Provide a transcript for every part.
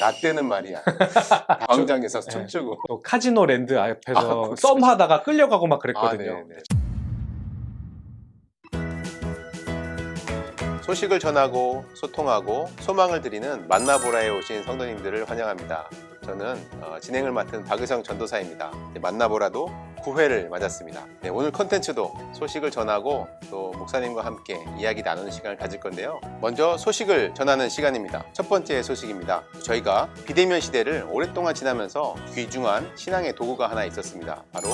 나 때는 말이야. 광장에서 네. 춤추고. 또 카지노 랜드 앞에서 아. 썸하다가 끌려가고 막 아, 그랬거든요. 네, 네. 소식을 전하고 소통하고 소망을 드리는 만나보라에 오신 성도님들을 환영합니다. 저는 어, 진행을 맡은 박의성 전도사입니다. 네, 만나보라도 9회를 맞았습니다. 네, 오늘 컨텐츠도 소식을 전하고 또 목사님과 함께 이야기 나누는 시간을 가질 건데요. 먼저 소식을 전하는 시간입니다. 첫 번째 소식입니다. 저희가 비대면 시대를 오랫동안 지나면서 귀중한 신앙의 도구가 하나 있었습니다. 바로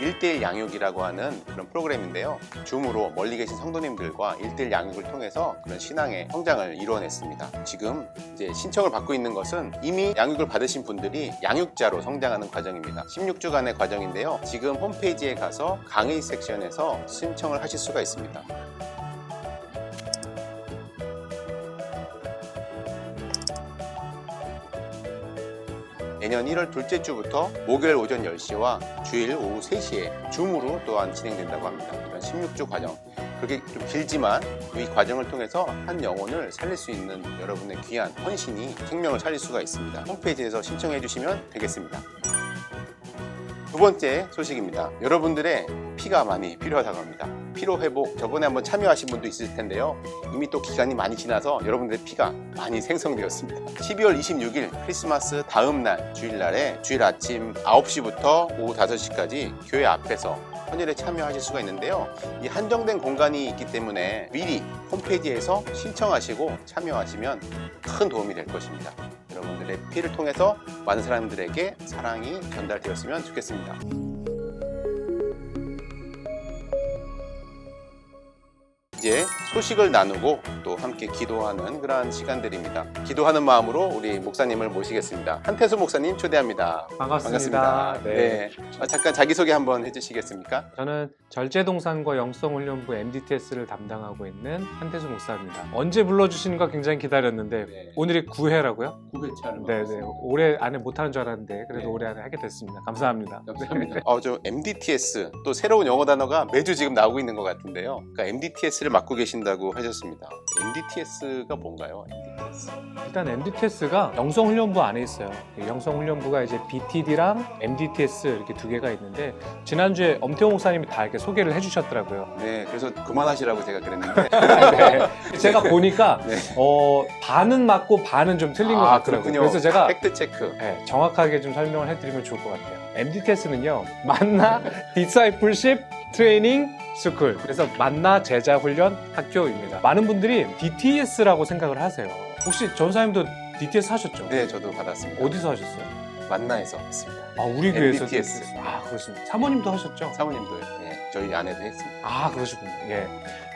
1대1 양육이라고 하는 그런 프로그램인데요. 줌으로 멀리 계신 성도님들과 1대1 양육을 통해서 그런 신앙의 성장을 이루어냈습니다. 지금 이제 신청을 받고 있는 것은 이미 양육을 받으신 분들이 양육자로 성장하는 과정입니다. 16주간의 과정인데요. 지금 홈페이지에 가서 강의 섹션에서 신청을 하실 수가 있습니다. 내년 1월 둘째 주부터 목요일 오전 10시와 주일 오후 3시에 줌으로 또한 진행된다고 합니다. 이런 16주 과정. 그렇게 좀 길지만 이 과정을 통해서 한 영혼을 살릴 수 있는 여러분의 귀한 헌신이 생명을 살릴 수가 있습니다. 홈페이지에서 신청해 주시면 되겠습니다. 두 번째 소식입니다. 여러분들의 피가 많이 필요하다고 합니다. 피로 회복 저번에 한번 참여하신 분도 있을 텐데요. 이미 또 기간이 많이 지나서 여러분들의 피가 많이 생성되었습니다. 12월 26일 크리스마스 다음 날 주일날에 주일 아침 9시부터 오후 5시까지 교회 앞에서 헌혈에 참여하실 수가 있는데요. 이 한정된 공간이 있기 때문에 미리 홈페이지에서 신청하시고 참여하시면 큰 도움이 될 것입니다. 여러분들의 피를 통해서 많은 사람들에게 사랑이 전달되었으면 좋겠습니다. 이제 소식을 나누고 또 함께 기도하는 그러한 시간들입니다. 기도하는 마음으로 우리 목사님을 모시겠습니다. 한태수 목사님 초대합니다. 반갑습니다. 네. 아, 잠깐 자기소개 한번 해주시겠습니까? 저는 절제동산과 영성훈련부 MDTS를 담당하고 있는 한태수 목사입니다. 언제 불러주시는가 굉장히 기다렸는데 네. 오늘이 9회라고요? 9회차를 네 네. 올해 안에 못하는 줄 알았는데 그래도 네. 올해 안에 하게 됐습니다. 감사합니다. 감사합니다. 어, 저 MDTS 또 새로운 영어 단어가 매주 지금 나오고 있는 것 같은데요. 그러니까 MDTS를 맡고 계신다고 하셨습니다. MDTS가 뭔가요? MDTS. 일단 MDTS가 영성훈련부 안에 있어요. 이 영성훈련부가 이제 BTD랑 MDTS 이렇게 두 개가 있는데 지난주에 엄태호 목사님이 다 이렇게 소개를 해주셨더라고요. 네, 그래서 그만하시라고 제가 그랬는데. 네. 제가 보니까 네. 어, 반은 맞고 반은 좀 틀린 것 아, 같더라고요. 그렇군요. 그래서 제가 팩트 체크. 네, 정확하게 좀 설명을 해드리면 좋을 것 같아요. MDTS는요, 만나 디사이플십 트레이닝 스쿨. 그래서 만나 제자 훈련 학교입니다. 많은 분들이 DTS라고 생각을 하세요. 혹시 전사님도 DTS 하셨죠? 네, 저도 받았습니다. 어디서 하셨어요? 만나에서 했습니다. 아, 우리 교회에서. DTS. 아, 그렇습니다. 사모님도 하셨죠? 사모님도 예, 저희 아내도 했습니다. 아, 그러시군요. 예.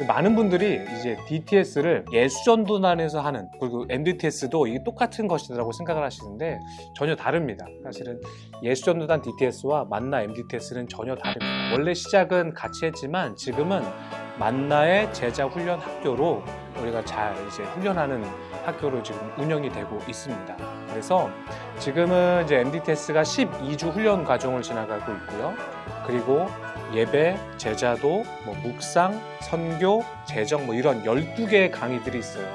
많은 분들이 이제 DTS를 예수전도단에서 하는 그리고 MDTS도 이게 똑같은 것이라고 생각을 하시는데 전혀 다릅니다. 사실은 예수전도단 DTS와 만나 MDTS는 전혀 다릅니다. 원래 시작은 같이 했지만 지금은 만나의 제자 훈련 학교로 우리가 잘 이제 훈련하는 학교로 지금 운영이 되고 있습니다. 그래서 지금은 이제 MDTS가 12주 훈련 과정을 지나가고 있고요. 그리고 예배, 제자도, 뭐 묵상, 선교, 재정 뭐 이런 12개의 강의들이 있어요.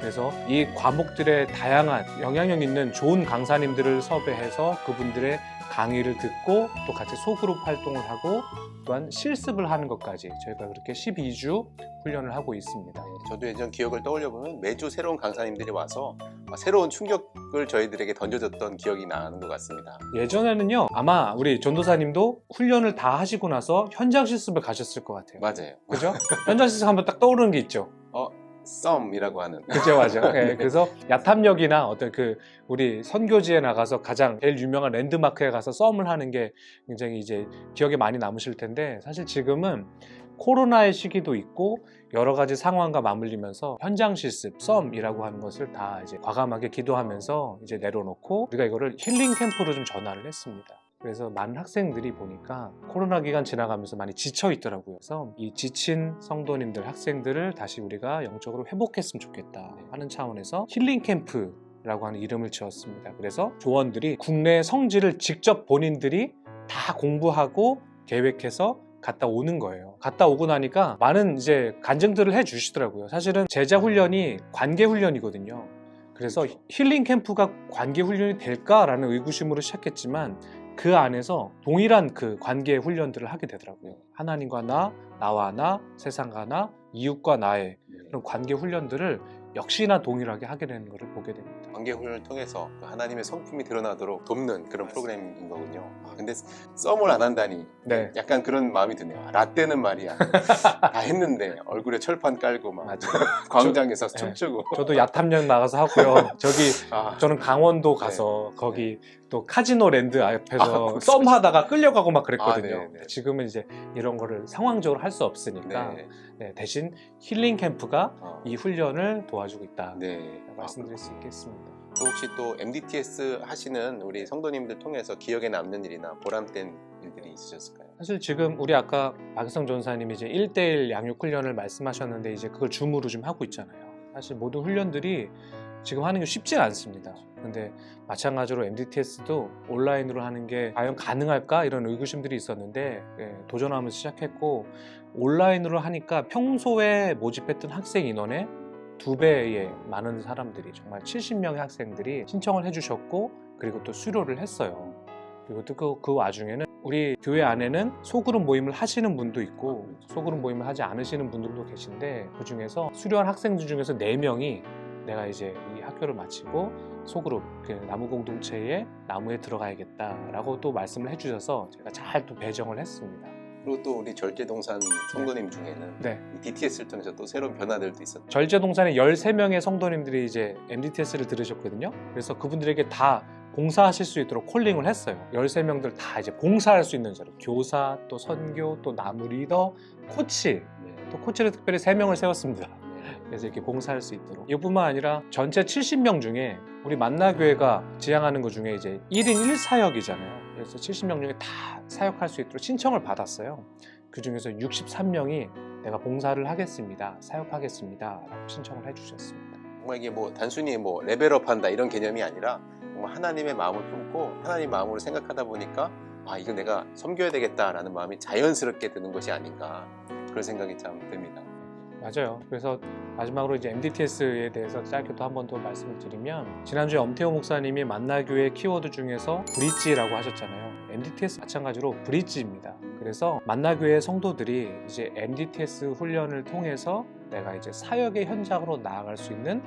그래서 이 과목들의 다양한 영향력 있는 좋은 강사님들을 섭외해서 그분들의 강의를 듣고 또 같이 소그룹 활동을 하고 또한 실습을 하는 것까지 저희가 그렇게 12주 훈련을 하고 있습니다. 저도 예전 기억을 떠올려 보면 매주 새로운 강사님들이 와서 새로운 충격을 저희들에게 던져줬던 기억이 나는 것 같습니다. 예전에는요 아마 우리 전도사님도 훈련을 다 하시고 나서 현장 실습을 가셨을 것 같아요. 맞아요. 그죠? 현장 실습 하면 딱 떠오르는 게 있죠. 썸이라고 하는. 그죠, 맞아. 예, 그래서 야탐역이나 어떤 그 우리 선교지에 나가서 가장 제일 유명한 랜드마크에 가서 썸을 하는 게 굉장히 이제 기억에 많이 남으실 텐데 사실 지금은 코로나의 시기도 있고 여러 가지 상황과 맞물리면서 현장 실습, 썸이라고 하는 것을 다 이제 과감하게 기도하면서 이제 내려놓고 우리가 이거를 힐링 캠프로 좀 전환을 했습니다. 그래서 많은 학생들이 보니까 코로나 기간 지나가면서 많이 지쳐 있더라고요. 그래서 이 지친 성도님들, 학생들을 다시 우리가 영적으로 회복했으면 좋겠다 하는 차원에서 힐링 캠프 라고 하는 이름을 지었습니다. 그래서 조원들이 국내 성지를 직접 본인들이 다 공부하고 계획해서 갔다 오는 거예요. 갔다 오고 나니까 많은 이제 간증들을 해 주시더라고요. 사실은 제자 훈련이 관계 훈련이거든요. 그래서 힐링 캠프가 관계 훈련이 될까라는 의구심으로 시작했지만 그 안에서 동일한 그 관계 훈련들을 하게 되더라고요. 하나님과 나, 나와 나, 세상과 나, 이웃과 나의 그런 관계 훈련들을 역시나 동일하게 하게 되는 것을 보게 됩니다. 관계 훈련을 통해서 그 하나님의 성품이 드러나도록 돕는 그런 프로그램인 거군요. 아, 근데 썸을 안 한다니 네. 약간 그런 마음이 드네요. 아, 라떼는 말이야. 다 했는데 얼굴에 철판 깔고 막 맞아요. 광장에서 저- 춤추고. 저도 야탐역 나가서 하고요. 저기 아, 저는 강원도 가서 거기 또 카지노 랜드 앞에서 아, 썸 하다가 끌려가고 막 아, 그랬거든요. 네, 네. 지금은 이제 이런 거를 상황적으로 할 수 없으니까 네. 네, 대신 힐링 캠프가 어, 이 훈련을 도와주고 있다. 네. 말씀드릴 수 있겠습니다. 또 혹시 또 MDTS 하시는 우리 성도님들 통해서 기억에 남는 일이나 보람된 일들이 있으셨을까요? 사실 지금 우리 아까 박성 전사님이 이제 1대1 양육 훈련을 말씀하셨는데 이제 그걸 줌으로 좀 하고 있잖아요. 사실 모든 훈련들이 지금 하는 게 쉽지 않습니다. 근데 마찬가지로 MDTS도 온라인으로 하는 게 과연 가능할까 이런 의구심들이 있었는데 예, 도전하면서 시작했고 온라인으로 하니까 평소에 모집했던 학생 인원의 두 배의 많은 사람들이 정말 70명의 학생들이 신청을 해주셨고 그리고 또 수료를 했어요. 그리고 또 그, 그 와중에는 우리 교회 안에는 소그룹 모임을 하시는 분도 있고 소그룹 모임을 하지 않으시는 분들도 계신데 그 중에서 수료한 학생들 중에서 네명이 내가 이제 이 학교를 마치고 소그룹 그 나무 공동체에 나무에 들어가야겠다라고 또 말씀을 해주셔서 제가 잘 또 배정을 했습니다. 그리고 또 우리 절제동산 성도님 중에는 네. 이 DTS를 통해서 또 새로운 변화들도 있었죠. 절제동산에 13명의 성도님들이 이제 MDTS를 들으셨거든요. 그래서 그분들에게 다 봉사하실 수 있도록 콜링을 했어요. 13명들 다 이제 봉사할 수 있는 자로 교사, 또 선교, 또 나무 리더, 코치, 또 코치를 특별히 3명을 세웠습니다. 그래서 이렇게 봉사할 수 있도록. 이뿐만 아니라 전체 70명 중에 우리 만나교회가 지향하는 것 중에 이제 1인 1사역이잖아요. 그래서 70명 중에 다 사역할 수 있도록 신청을 받았어요. 그 중에서 63명이 내가 봉사를 하겠습니다. 사역하겠습니다. 라고 신청을 해주셨습니다. 정말 이게 뭐 단순히 뭐 레벨업한다 이런 개념이 아니라 정말 하나님의 마음을 품고 하나님 마음으로 생각하다 보니까 아 이거 내가 섬겨야 되겠다라는 마음이 자연스럽게 드는 것이 아닌가 그런 생각이 참 듭니다. 맞아요. 그래서 마지막으로 이제 MDTS에 대해서 짧게 또 한 번 더 말씀을 드리면 지난주에 엄태호 목사님이 만나교회 키워드 중에서 브릿지라고 하셨잖아요. MDTS 마찬가지로 브릿지입니다. 그래서 만나교회 성도들이 이제 MDTS 훈련을 통해서 내가 이제 사역의 현장으로 나아갈 수 있는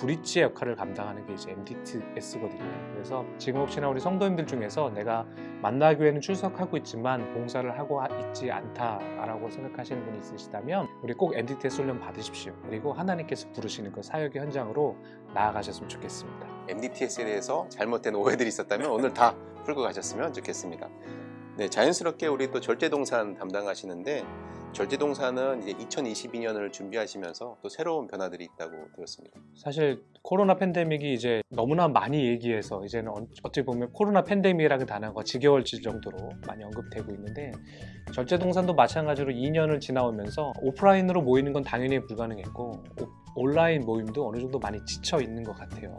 브릿지의 역할을 감당하는 게 이제 MDTS거든요. 그래서 지금 혹시나 우리 성도님들 중에서 내가 만나교회는 출석하고 있지만 봉사를 하고 있지 않다라고 생각하시는 분이 있으시다면 우리 꼭 MDTS 훈련 받으십시오. 그리고 하나님께서 부르시는 그 사역의 현장으로 나아가셨으면 좋겠습니다. MDTS에 대해서 잘못된 오해들이 있었다면 오늘 다 풀고 가셨으면 좋겠습니다. 네, 자연스럽게 우리 또 절제동산 담당하시는데 절제동산은 이제 2022년을 준비하시면서 또 새로운 변화들이 있다고 들었습니다. 사실 코로나 팬데믹이 이제 너무나 많이 얘기해서 이제는 어- 어찌 보면 코로나 팬데믹이라는 단어가 지겨울질 정도로 많이 언급되고 있는데 절제동산도 마찬가지로 2년을 지나오면서 오프라인으로 모이는 건 당연히 불가능했고 오- 온라인 모임도 어느 정도 많이 지쳐 있는 것 같아요.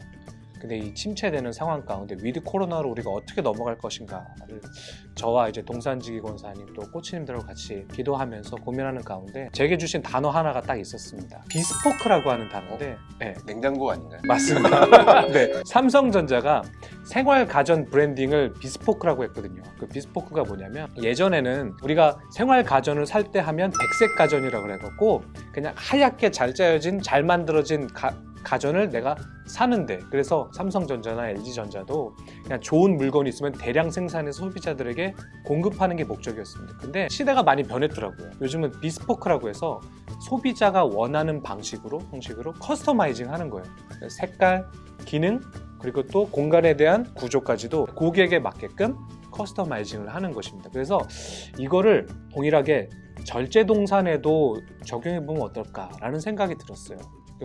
근데 이 침체되는 상황 가운데 위드 코로나로 우리가 어떻게 넘어갈 것인가를 저와 이제 동산지기 권사님 또 코치님들하고 같이 기도하면서 고민하는 가운데 제게 주신 단어 하나가 딱 있었습니다. 비스포크라고 하는 단어인데 네, 냉장고 아닌가요? 맞습니다. 네, 삼성전자가 생활 가전 브랜딩을 비스포크라고 했거든요. 그 비스포크가 뭐냐면 예전에는 우리가 생활 가전을 살 때 하면 백색 가전이라고 그래갖고 그냥 하얗게 잘 짜여진 잘 만들어진 가, 가전을 내가 사는데 그래서 삼성전자나 LG전자도 그냥 좋은 물건이 있으면 대량 생산해서 소비자들에게 공급하는 게 목적이었습니다. 근데 시대가 많이 변했더라고요. 요즘은 비스포크라고 해서 소비자가 원하는 방식으로 형식으로 커스터마이징 하는 거예요. 색깔, 기능, 그리고 또 공간에 대한 구조까지도 고객에 맞게끔 커스터마이징을 하는 것입니다. 그래서 이거를 동일하게 절제동산에도 적용해 보면 어떨까라는 생각이 들었어요.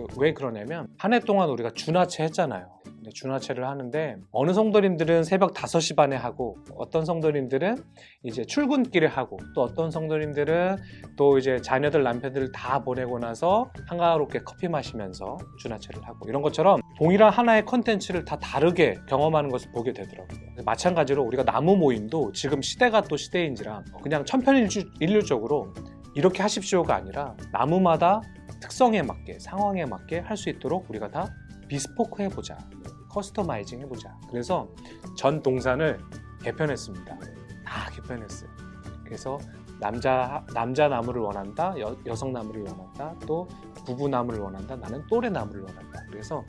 그왜 그러냐면 한 해 동안 우리가 준하체 했잖아요. 근데 준하체를 하는데 어느 성도님들은 새벽 5시 반에 하고 어떤 성도님들은 이제 출근길에 하고 또 어떤 성도님들은 또 이제 자녀들 남편들을 다 보내고 나서 한가롭게 커피 마시면서 준하체를 하고 이런 것처럼 동일한 하나의 컨텐츠를 다 다르게 경험하는 것을 보게 되더라고요. 마찬가지로 우리가 나무 모임도 지금 시대가 또 시대인지라 그냥 천편일률적으로 이렇게 하십시오가 아니라 나무마다 특성에 맞게 상황에 맞게 할 수 있도록 우리가 다 비스포크 해보자, 커스터마이징 해보자. 그래서 전 동산을 개편했습니다. 다 개편했어요. 그래서 남자 남자 나무를 원한다, 여, 성 나무를 원한다, 또 부부 나무를 원한다, 나는 또래 나무를 원한다. 그래서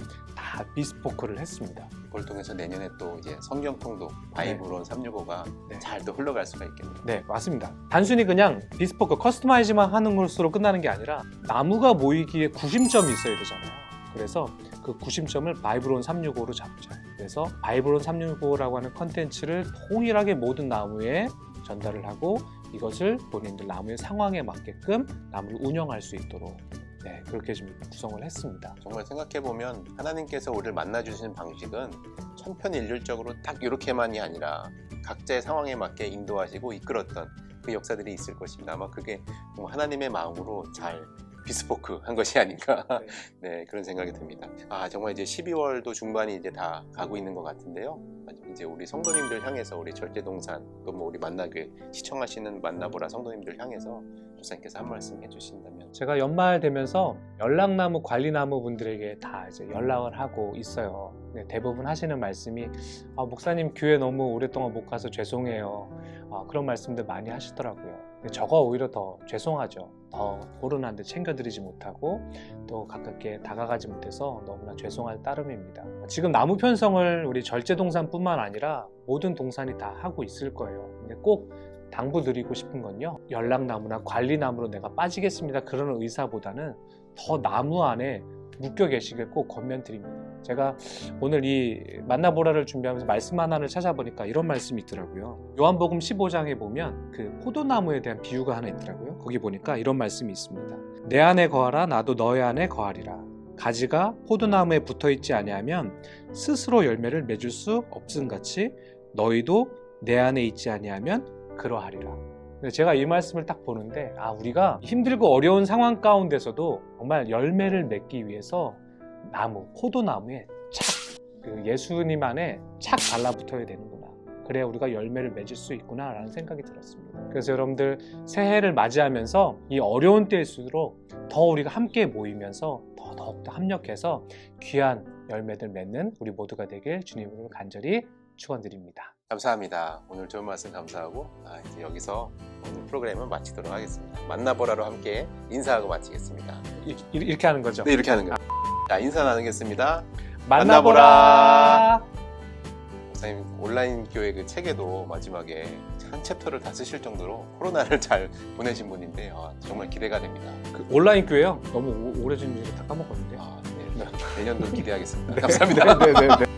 다 비스포크를 했습니다. 그걸 통해서 내년에 또 이제 성경통도 바이브론 365가 네. 잘 또 흘러갈 수가 있겠네요. 네, 맞습니다. 단순히 그냥 비스포크 커스터마이즈만 하는 것으로 끝나는 게 아니라 나무가 모이기에 구심점이 있어야 되잖아요. 그래서 그 구심점을 바이브론 365로 잡자. 그래서 바이브론 365라고 하는 컨텐츠를 통일하게 모든 나무에 전달을 하고 이것을 본인들 나무의 상황에 맞게끔 나무를 운영할 수 있도록 네, 그렇게 좀 구성을 했습니다. 정말 생각해 보면 하나님께서 우리를 만나 주시는 방식은 천편일률적으로 딱 이렇게만이 아니라 각자의 상황에 맞게 인도하시고 이끌었던 그 역사들이 있을 것입니다. 아마 그게 하나님의 마음으로 잘 비스포크 한 것이 아닌가 네 그런 생각이 듭니다. 아 정말 이제 12월도 중반이 이제 다 가고 있는 것 같은데요. 이제 우리 성도님들 향해서 우리 절제동산 또 뭐 우리 만나교회 시청하시는 만나보라 성도님들 향해서 조사님께서 한 말씀 해주신다면 제가 연말 되면서 연락나무 관리나무 분들에게 다 이제 연락을 하고 있어요. 네, 대부분 하시는 말씀이 아, 목사님 교회 너무 오랫동안 못 가서 죄송해요. 아, 그런 말씀들 많이 하시더라고요. 근데 저가 오히려 더 죄송하죠. 더 코로나인데 챙겨드리지 못하고 또 가깝게 다가가지 못해서 너무나 죄송할 따름입니다. 지금 나무 편성을 우리 절제 동산뿐만 아니라 모든 동산이 다 하고 있을 거예요. 근데 꼭 당부드리고 싶은 건요. 연락나무나 관리나무로 내가 빠지겠습니다. 그런 의사보다는 더 나무 안에 묶여 계시길 꼭 권면드립니다. 제가 오늘 이 만나보라를 준비하면서 말씀 하나를 찾아보니까 이런 말씀이 있더라고요. 요한복음 15장에 보면 그 포도나무에 대한 비유가 하나 있더라고요. 거기 보니까 이런 말씀이 있습니다. 내 안에 거하라 나도 너의 안에 거하리라. 가지가 포도나무에 붙어 있지 아니하면 스스로 열매를 맺을 수 없음 같이 너희도 내 안에 있지 아니하면 그러하리라. 제가 이 말씀을 딱 보는데 아 우리가 힘들고 어려운 상황 가운데서도 정말 열매를 맺기 위해서 나무 포도나무에 착 그 예수님 안에 착 달라붙어야 되는구나. 그래야 우리가 열매를 맺을 수 있구나라는 생각이 들었습니다. 그래서 여러분들 새해를 맞이하면서 이 어려운 때일수록 더 우리가 함께 모이면서 더 더욱더 합력해서 귀한 열매들 맺는 우리 모두가 되길 주님으로 간절히 축원드립니다. 감사합니다. 오늘 좋은 말씀 감사하고 아, 이제 여기서 오늘 프로그램은 마치도록 하겠습니다. 만나보라로 함께 인사하고 마치겠습니다. 이- 이- 이렇게 하는 거죠. 네 이렇게 하는 거예요. 자 인사 나누겠습니다. 만나보라. 목사님 온라인 교회 그 책에도 마지막에 한 챕터를 다 쓰실 정도로 코로나를 잘 보내신 분인데 아, 정말 기대가 됩니다. 그 온라인 교회요. 너무 오- 오래전 일을 다 까먹었는데. 아, 네. 내년도 기대하겠습니다. 감사합니다. 네, 네, 네.